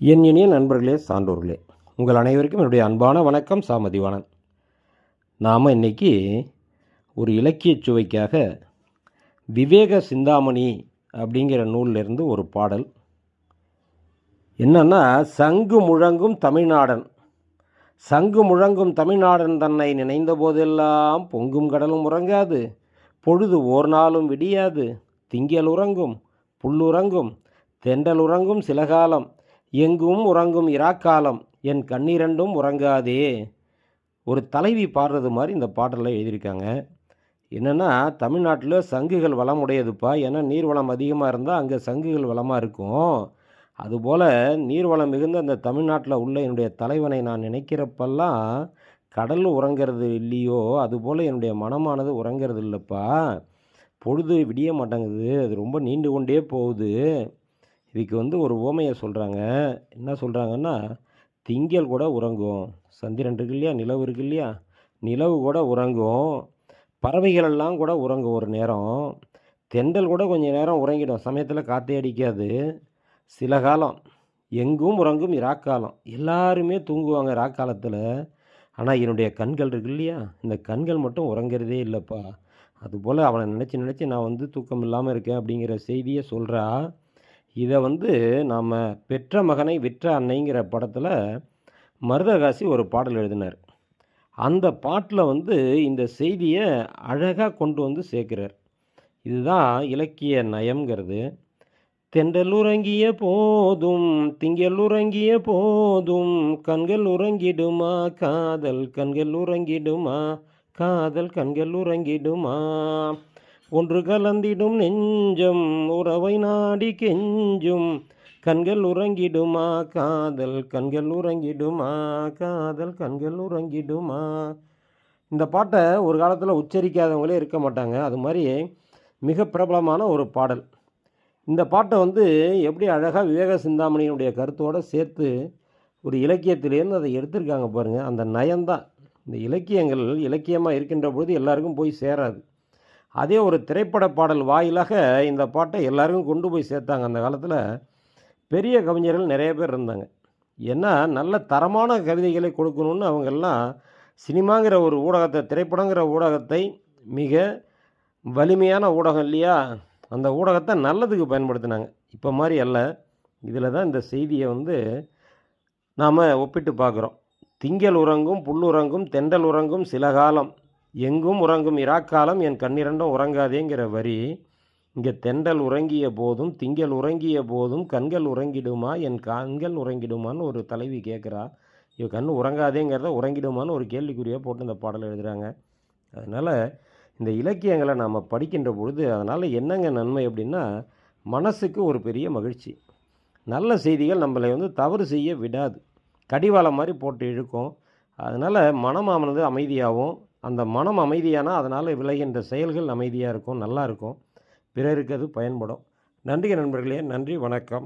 என் இனிய நண்பர்களே சான்றோர்களே உங்கள் அனைவருக்கும் என்னுடைய அன்பான வணக்கம் சாமதிவாணன் நாம் இன்னைக்கு ஒரு இலக்கியச் சுவைக்காக விவேக சிந்தாமணி அப்படிங்கிற நூலிலிருந்து ஒரு பாடல். என்னன்னா சங்கு முழங்கும் தமிழ்நாடன் சங்கு முழங்கும் தமிழ்நாடன் தன்னை நினைந்த போதெல்லாம் பொங்கும் கடலும் உறங்காது பொழுது ஓர் நாளும் விடியாது திங்கள் உறங்கும் புல்லுறங்கும் தென்றல் உறங்கும் சில காலம் எங்கும் உறங்கும் இராக்காலம் என் கண்ணிரண்டும் உறங்காதே. ஒரு தலைவி பாடுறது மாதிரி இந்த பாட்டெல்லாம் எழுதியிருக்காங்க. என்னென்னா தமிழ்நாட்டில் சங்குகள் வளம் உடையதுப்பா. ஏன்னா நீர்வளம் அதிகமாக இருந்தால் அங்கே சங்குகள் வளமாக இருக்கும். அதுபோல் நீர்வளம் மிகுந்த அந்த தமிழ்நாட்டில் உள்ள என்னுடைய தலைவனை நான் நினைக்கிறப்பெல்லாம் கடல் உறங்கிறது இல்லையோ அதுபோல் என்னுடைய மனமானது உறங்கிறது இல்லைப்பா. பொழுது விடிய மாட்டேங்குது. அது ரொம்ப நீண்டு கொண்டே போகுது. இதுக்கு வந்து ஒரு ஓமையை சொல்கிறாங்க என்ன சொல்கிறாங்கன்னா திங்கள் கூட உறங்கும். சந்திரன் இருக்கு இல்லையா? நிலவு இருக்கு இல்லையா? நிலவு கூட உறங்கும். பறவைகள் எல்லாம் கூட உறங்கும் ஒரு நேரம். தென்றல் கூட கொஞ்சம் நேரம் உறங்கிடும். சமயத்தில் காற்றே அடிக்காது. சில காலம் எங்கும் உறங்கும் இராக்காலம். எல்லாருமே தூங்குவாங்க ராக்காலத்தில் ஆனால் என்னுடைய கண்கள் இருக்கு இல்லையா? இந்த கண்கள் மட்டும் உறங்கிறதே இல்லைப்பா. அதுபோல் அவனை நினச்சி நினச்சி நான் வந்து தூக்கம் இல்லாமல் இருக்கேன் அப்படிங்கிற செய்தியை சொல்கிறா இதை வந்து நாம் பெற்ற மகனை விற்ற அன்னைங்கிற படத்தில் மருதகாசி ஒரு பாடல் எழுதினார். அந்த பாட்டில் வந்து இந்த செய்தியை அழகாக கொண்டு வந்து சேர்க்கிறார். இதுதான் இலக்கிய நயம்ங்கிறது. தென்றல் உறங்கிய போதும் திங்கள் உறங்கிய போதும் கண்கள் உறங்கிடுமா காதல் கண்கள் உறங்கிடுமா காதல் கண்கள் உறங்கிடுமா? ஒன்று கலந்திடும் நெஞ்சம் உறவை நாடி கெஞ்சும். கண்கள் உறங்கிடுமா காதல் கண்கள் உறங்கிடுமா காதல் கண்கள் உறங்கிடுமா. இந்த பாட்டை ஒரு காலத்தில் உச்சரிக்காதவங்களே இருக்க மாட்டாங்க. அது மாதிரி மிக பிரபலமான ஒரு பாடல். இந்த பாட்டை வந்து எப்படி அழகாக விவேக சிந்தாமணியினுடைய கருத்தோடு சேர்த்து ஒரு இலக்கியத்திலேருந்து அதை எடுத்திருக்காங்க பாருங்கள் அந்த நயம்தான். இந்த இலக்கியங்கள் இலக்கியமாக இருக்கின்ற பொழுது எல்லாருக்கும் போய் சேராது. அதே ஒரு திரைப்பட பாடல் வாயிலாக இந்த பாட்டை எல்லாருக்கும் கொண்டு போய் சேர்த்தாங்க. அந்த காலத்தில் பெரிய கவிஞர்கள் நிறைய பேர் இருந்தாங்க. ஏன்னா நல்ல தரமான கவிதைகளை கொடுக்கணும்னு அவங்கெல்லாம் சினிமாங்கிற ஒரு ஊடகத்தை திரைப்படங்கிற ஊடகத்தை மிக வலிமையான ஊடகம் இல்லையா? அந்த ஊடகத்தை நல்லதுக்கு பயன்படுத்தினாங்க. இப்போ மாதிரி அல்ல. இதில் தான் இந்த செய்தியை வந்து நாம் ஒப்பிட்டு பார்க்குறோம். திங்கள் உறங்கும் புல்லுறங்கும் தெண்டல் உறங்கும் சில காலம் எங்கும் உறங்கும் இராக்காலம் என் கண்ணிரண்டும் உறங்காதேங்கிற வரி இங்கே தென்றல் உறங்கிய போதும் திங்கள் உறங்கிய போதும் கண்கள் உறங்கிடுமா என் கண்கள் உறங்கிடுமான்னு ஒரு தலைவி கேட்குறா இவ கண் உறங்காதேங்கிறத உறங்கிடுமான்னு ஒரு கேள்விக்குறியாக போட்டு இந்த பாடல் எழுதுகிறாங்க அதனால் இந்த இலக்கியங்களை நாம் படிக்கின்ற பொழுது அதனால் என்னங்க நன்மை அப்படின்னா மனசுக்கு ஒரு பெரிய மகிழ்ச்சி. நல்ல செய்திகள் நம்மளை வந்து தவறு செய்ய விடாது. கடிவாளம் மாதிரி போட்டு இழுக்கும். அதனால் மனமானது அமைதியாகவும் அந்த மனம் அமைதியானால் அதனால் விளைகின்ற செயல்கள் அமைதியாக இருக்கும் நல்லா இருக்கும். பிறருக்கு அது பயன்படும். நன்றி நண்பர்களே நன்றி வணக்கம்.